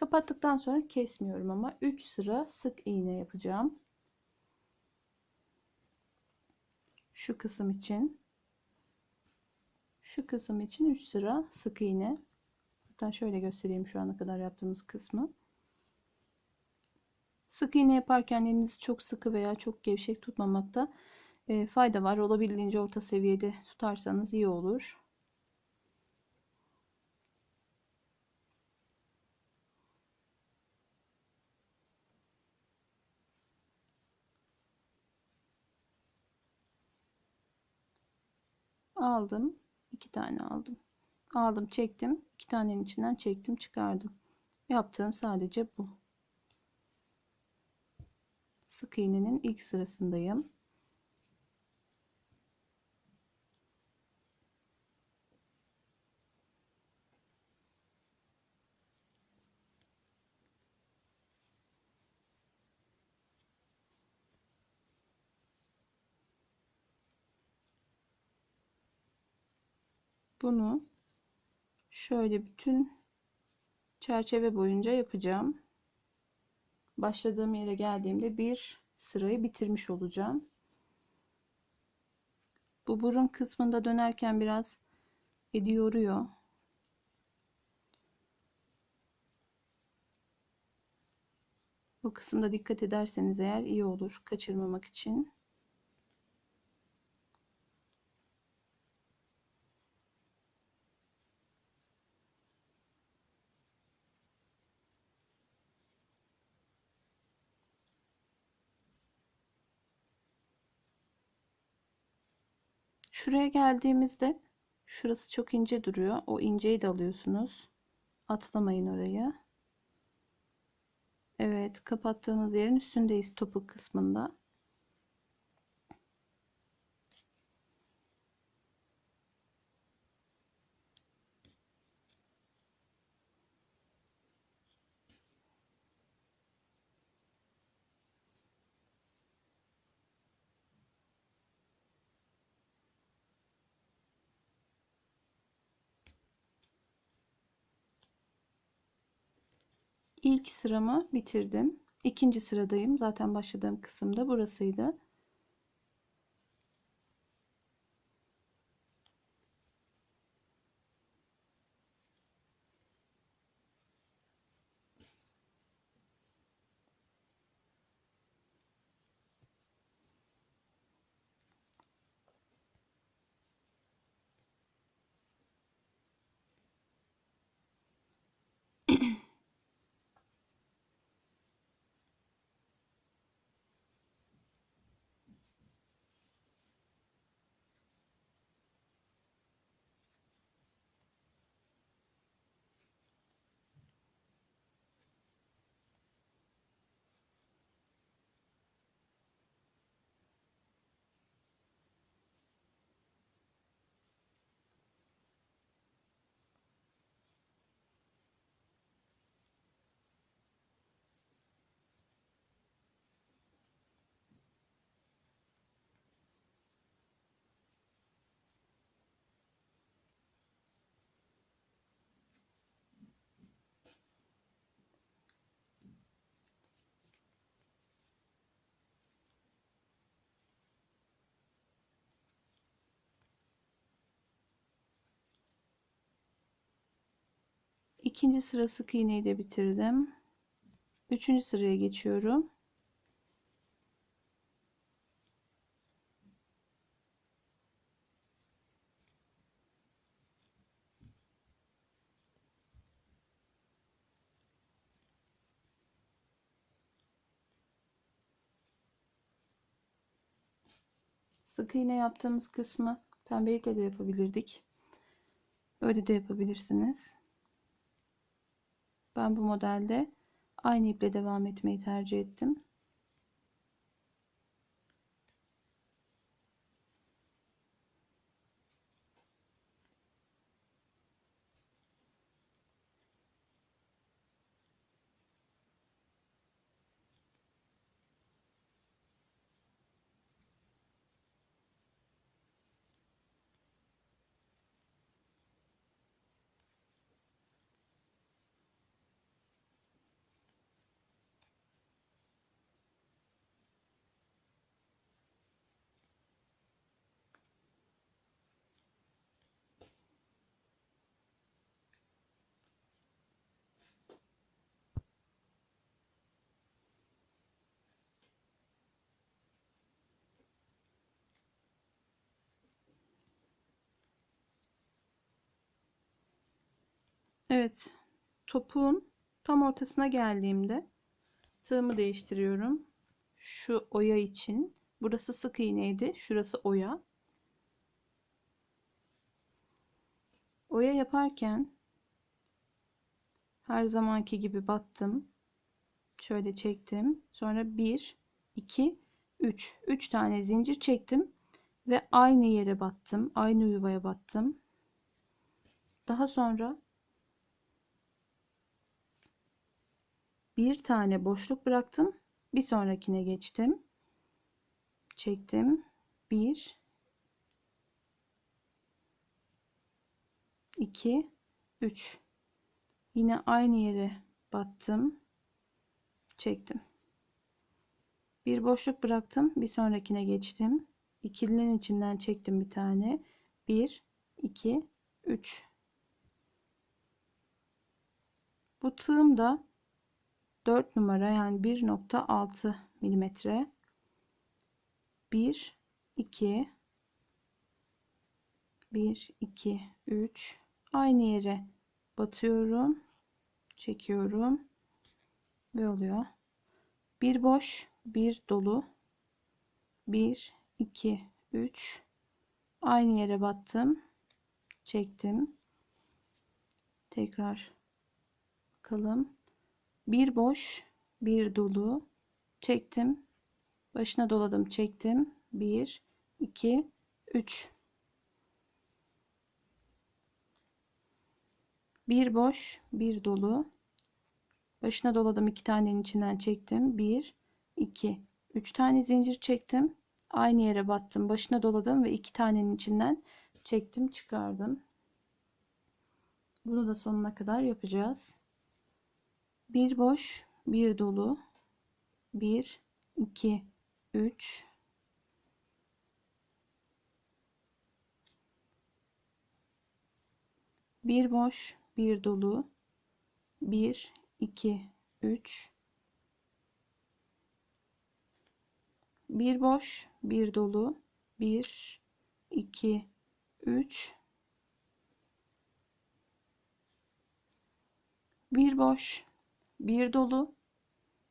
Kapattıktan sonra kesmiyorum ama 3 sıra sık iğne yapacağım. Şu kısım için. Şu kısım için 3 sıra sık iğne. Hatta şöyle göstereyim şu ana kadar yaptığımız kısmı. Sık iğne yaparken elinizi çok sıkı veya çok gevşek tutmamakta e, fayda var. Olabildiğince orta seviyede tutarsanız iyi olur. Aldım. iki tane aldım. Aldım çektim. iki tanenin içinden çektim çıkardım. Yaptığım sadece bu. Sık iğnenin ilk sırasındayım. Bunu şöyle bütün çerçeve boyunca yapacağım. Başladığım yere geldiğimde bir sırayı bitirmiş olacağım. Bu burun kısmında dönerken biraz edi yoruyor. Bu kısımda dikkat ederseniz eğer iyi olur kaçırmamak için. Şuraya geldiğimizde şurası çok ince duruyor. O inceyi de alıyorsunuz. Atlamayın orayı. Evet, kapattığımız yerin üstündeyiz topuk kısmında. İlk sıramı bitirdim. İkinci sıradayım. Zaten başladığım kısımda burasıydı. İkinci sıra sık iğneyi de bitirdim. Üçüncü sıraya geçiyorum. Sık iğne yaptığımız kısmı pembe iple de yapabilirdik. Öyle de yapabilirsiniz. Ben bu modelde aynı iple devam etmeyi tercih ettim. Evet. Topuğun tam ortasına geldiğimde tığımı değiştiriyorum. Şu oya için. Burası sık iğneydi. Şurası oya. Oya yaparken her zamanki gibi battım. Şöyle çektim. Sonra 1, 2, 3. 3 tane zincir çektim. Ve aynı yere battım. Aynı yuvaya battım. Daha sonra bir tane boşluk bıraktım. Bir sonrakine geçtim. Çektim. 1 2 3 Yine aynı yere battım. Çektim. Bir boşluk bıraktım. Bir sonrakine geçtim. İkilinin içinden çektim bir tane. 1 2 3 Bu tığım da 4 numara yani 1.6 milimetre. 1 2 1 2 3 aynı yere batıyorum çekiyorum. Ve oluyor. Bir boş bir dolu. 1 2 3 aynı yere battım çektim. Tekrar bakalım bir boş bir dolu. Çektim. Başına doladım çektim. 1 2 3 bir boş bir dolu. Başına doladım iki tanenin içinden çektim. 1 2 3 tane zincir çektim. Aynı yere battım. Başına doladım ve iki tanenin içinden çektim çıkardım. Bunu da sonuna kadar yapacağız bir boş bir dolu. 1 2 3 bir boş bir dolu. 1 2 3 bir boş bir dolu. 1 2 3 bir boş bir dolu.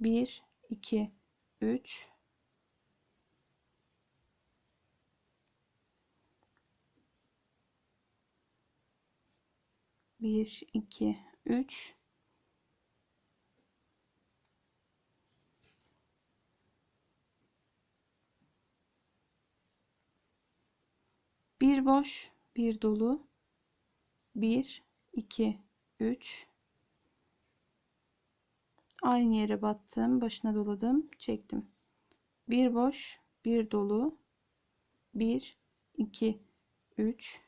1 2 3 1 2 3 bir boş bir dolu. 1 2 3 aynı yere battım başına doladım çektim. Bir boş bir dolu. 1 2 3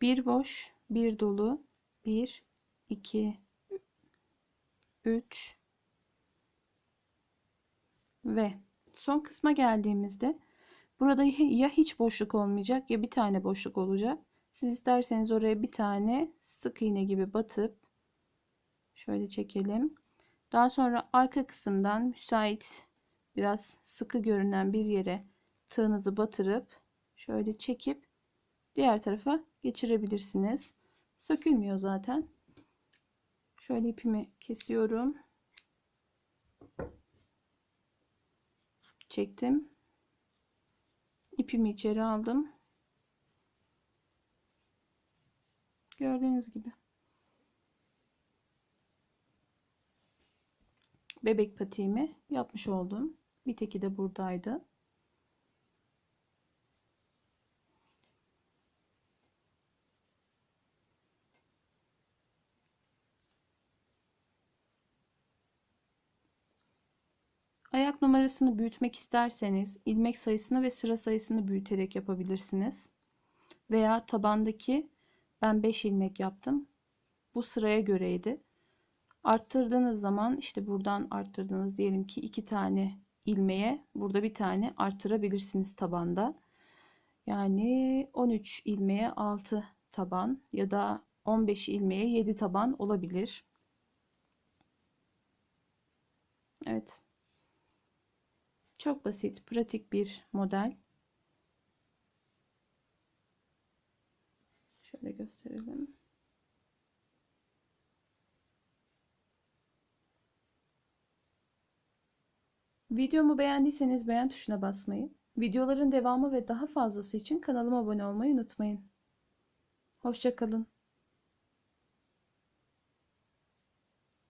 bir boş bir dolu. 1 2 3 ve son kısma geldiğimizde burada ya hiç boşluk olmayacak ya bir tane boşluk olacak siz isterseniz oraya bir tane sık iğne gibi batıp şöyle çekelim. Daha sonra arka kısımdan müsait biraz sıkı görünen bir yere tığınızı batırıp şöyle çekip diğer tarafa geçirebilirsiniz. Sökülmüyor zaten. Şöyle ipimi kesiyorum. Çektim. İpimi içeri aldım. Gördüğünüz gibi. Bebek patiğimi yapmış oldum. Bir teki de buradaydı. Ayak numarasını büyütmek isterseniz ilmek sayısını ve sıra sayısını büyüterek yapabilirsiniz. Veya tabandaki ben 5 ilmek yaptım. Bu sıraya göreydi. Arttırdığınız zaman işte buradan arttırdığınız diyelim ki 2 tane ilmeğe burada bir tane arttırabilirsiniz tabanda. Yani 13 ilmeğe 6 taban ya da 15 ilmeğe 7 taban olabilir. Evet. Çok basit, pratik bir model. Şöyle gösterelim. Videomu beğendiyseniz beğen tuşuna basmayı, videoların devamı ve daha fazlası için kanalıma abone olmayı unutmayın. Hoşçakalın.